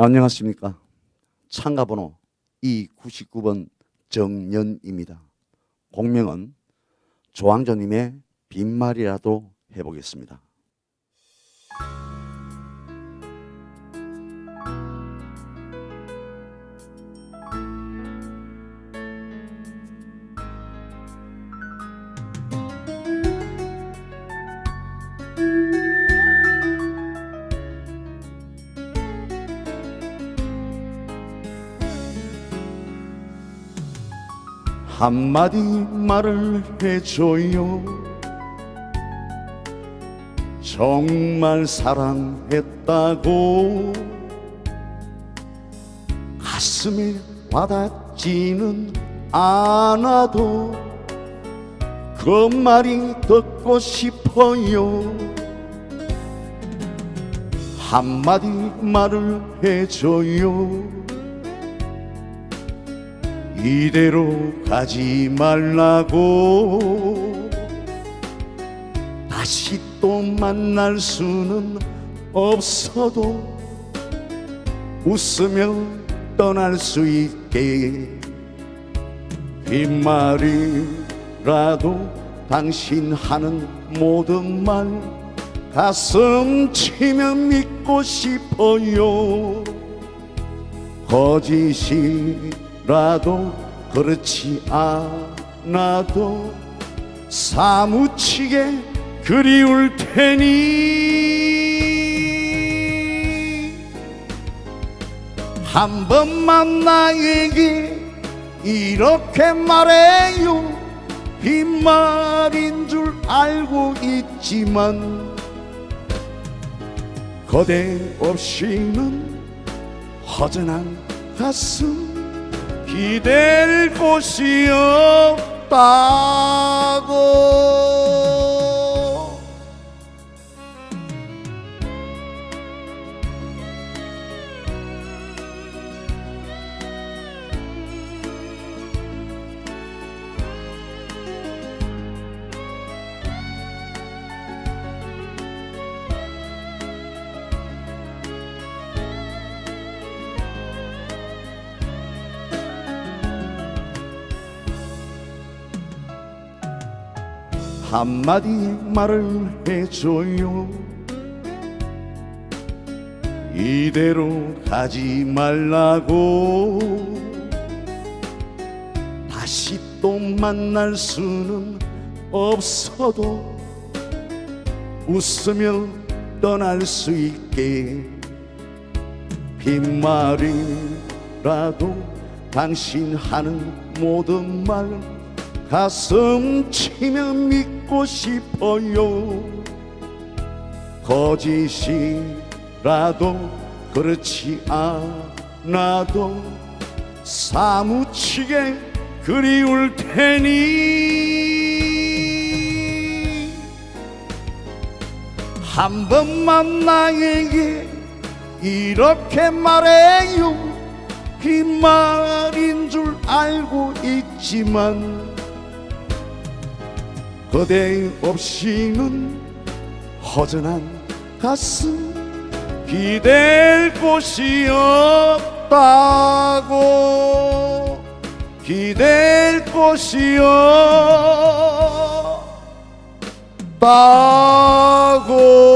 안녕하십니까. 참가번호 E99번 정연입니다. 공명은 조항조님의 빈말이라도 해보겠습니다. 한마디 말을 해줘요. 정말 사랑했다고 가슴에 와닿지는 않아도 그 말이 듣고 싶어요. 한마디 말을 해줘요. 이대로 가지 말라고. 다시 또 만날 수는 없어도 웃으며 떠날 수 있게 빈말이라도 당신 하는 모든 말 가슴 치며 믿고 싶어요. 거짓이 라도 그렇지 않아도 사무치게 그리울 테니. 한 번만 나에게 이렇게 말해요. 빈말인 줄 알고 있지만 거대 없이는 허전한 가슴 기댈 곳이 없다 한마디 말을 해줘요. 이대로 가지 말라고. 다시 또 만날 수는 없어도 웃으며 떠날 수 있게 빈말이라도 당신 하는 모든 말 가슴 치며 믿고 싶어요. 거짓이라도 그렇지 않아도 사무치게 그리울 테니. 한 번만 나에게 이렇게 말해요. 빈말인 줄 알고 있지만 그대 없이는 허전한 가슴. 기댈 곳이 없다고. 기댈 곳이 없다고